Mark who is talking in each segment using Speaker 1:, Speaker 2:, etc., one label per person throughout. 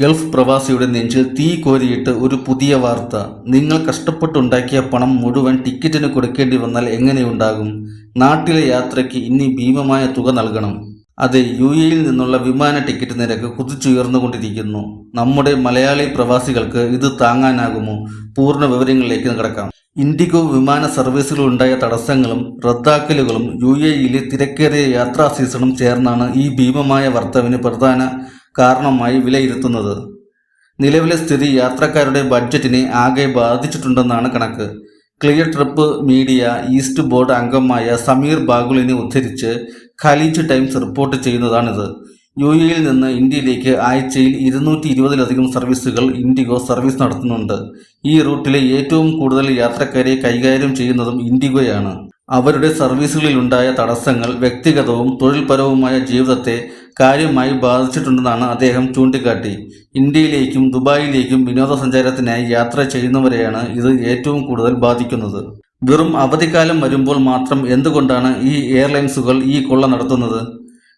Speaker 1: Gulf പ്രവാസിയുടെ നെഞ്ചിൽ തീ കോരിയിട്ട് ഒരു പുതിയ വാർത്ത. നിങ്ങൾ കഷ്ടപ്പെട്ടുണ്ടാക്കിയ പണം മുഴുവൻ ടിക്കറ്റിന് കൊടുക്കേണ്ടി വന്നാൽ എങ്ങനെയുണ്ടാകും നാട്ടിലെ യാത്രയ്ക്ക് ഇനി ഭീമമായ തുക നൽകണം. അതെ യു എയിൽ നിന്നുള്ള വിമാന ടിക്കറ്റ് നിരക്ക് കുതിച്ചുയർന്നുകൊണ്ടിരിക്കുന്നു. നമ്മുടെ മലയാളി പ്രവാസികൾക്ക് ഇത് താങ്ങാനാകുമോ? പൂർണ വിവരങ്ങളിലേക്ക് കിടക്കാം. ഇൻഡിഗോ വിമാന സർവീസുകളുണ്ടായ തടസ്സങ്ങളും റദ്ദാക്കലുകളും യു എയിലെ തിരക്കേറിയ യാത്രാ സീസണും ചേർന്നാണ് ഈ ഭീമമായ വർത്തവിന് പ്രധാന കാരണമായി വിലയിരുത്തുന്നത്. നിലവിലെ സ്ഥിതി യാത്രക്കാരുടെ ബഡ്ജറ്റിനെ ആകെ ബാധിച്ചിട്ടുണ്ടെന്നാണ് കണക്ക്. Cleartrip Middle East board അംഗമായ സമീർ ബാഗുലിനെ ഉദ്ധരിച്ച് ഖലീജ് ടൈംസ് റിപ്പോർട്ട് ചെയ്യുന്നതാണിത്. യു എയിൽ നിന്ന് ഇന്ത്യയിലേക്ക് ആഴ്ചയിൽ ഇരുന്നൂറ്റി ഇരുപതിലധികം സർവീസുകൾ ഇൻഡിഗോ സർവീസ് നടത്തുന്നുണ്ട്. ഈ റൂട്ടിലെ ഏറ്റവും കൂടുതൽ യാത്രക്കാരെ കൈകാര്യം ചെയ്യുന്നതും ഇൻഡിഗോയാണ്. അവരുടെ സർവീസുകളിലുണ്ടായ തടസ്സങ്ങൾ വ്യക്തിഗതവും തൊഴിൽപരവുമായ ജീവിതത്തെ കാര്യമായി ബാധിച്ചിട്ടുണ്ടെന്നാണ് അദ്ദേഹം ചൂണ്ടിക്കാട്ടി. ഇന്ത്യയിലേക്കും ദുബായിലേക്കും വിനോദസഞ്ചാരത്തിനായി യാത്ര ചെയ്യുന്നവരെയാണ് ഇത് ഏറ്റവും കൂടുതൽ ബാധിക്കുന്നത്. വെറും അവധിക്കാലം വരുമ്പോൾ മാത്രം എന്തുകൊണ്ടാണ് ഈ എയർലൈൻസുകൾ ഈ കൊള്ള നടത്തുന്നത്?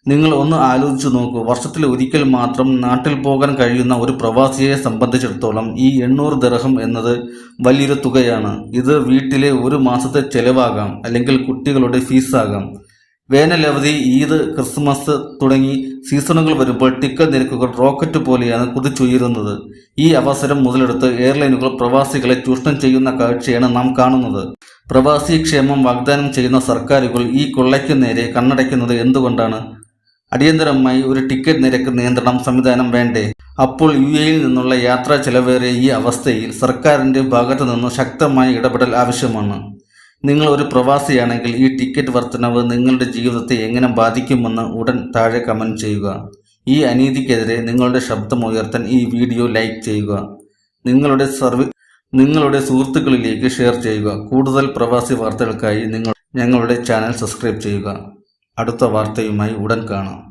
Speaker 1: നിങ്ങൾ ഒന്ന് ആലോചിച്ചു നോക്കൂ. വർഷത്തിൽ ഒരിക്കൽ മാത്രം നാട്ടിൽ പോകാൻ കഴിയുന്ന ഒരു പ്രവാസിയെ സംബന്ധിച്ചിടത്തോളം ഈ എണ്ണൂറ് ദർഹം എന്നത് വലിയൊരു തുകയാണ്. ഇത് വീട്ടിലെ ഒരു മാസത്തെ ചെലവാകാം അല്ലെങ്കിൽ കുട്ടികളുടെ ഫീസാകാം. വേനലവധി ഈദ് ക്രിസ്മസ് തുടങ്ങി സീസണുകൾ വരുമ്പോൾ ടിക്കറ്റ് നിരക്കുകൾ റോക്കറ്റ് പോലെയാണ് കുതിച്ചുയരുന്നത്. ഈ അവസരം മുതലെടുത്ത് എയർലൈനുകൾ പ്രവാസികളെ ചൂഷണം ചെയ്യുന്ന കാഴ്ചയാണ് നാം കാണുന്നത്. പ്രവാസി ക്ഷേമം വാഗ്ദാനം ചെയ്യുന്ന സർക്കാരുകൾ ഈ കൊള്ളയ്ക്കു നേരെ കണ്ണടയ്ക്കുന്നത് എന്തുകൊണ്ടാണ്? അടിയന്തരമായി ഒരു ടിക്കറ്റ് നിരക്ക് നിയന്ത്രണം സംവിധാനം വേണ്ടേ? അപ്പോൾ യു എയിൽ നിന്നുള്ള യാത്രാ ചെലവേറിയ ഈ അവസ്ഥയിൽ സർക്കാരിന്റെ ഭാഗത്തു നിന്ന് ശക്തമായ ഇടപെടൽ ആവശ്യമാണ്. നിങ്ങൾ ഒരു പ്രവാസിയാണെങ്കിൽ ഈ ടിക്കറ്റ് വർധനവ് നിങ്ങളുടെ ജീവിതത്തെ എങ്ങനെ ബാധിക്കുമെന്ന് ഉടൻ താഴെ കമന്റ് ചെയ്യുക. ഈ അനീതിക്കെതിരെ നിങ്ങളുടെ ശബ്ദം ഉയർത്താൻ ഈ വീഡിയോ ലൈക്ക് ചെയ്യുക. നിങ്ങളുടെ സർവീ നിങ്ങളുടെ സുഹൃത്തുക്കളിലേക്ക് ഷെയർ ചെയ്യുക. കൂടുതൽ പ്രവാസി വാർത്തകൾക്കായി നിങ്ങൾ ഞങ്ങളുടെ ചാനൽ സബ്സ്ക്രൈബ് ചെയ്യുക. അടുത്ത വാർത്തയുമായി ഉടൻ കാണാം.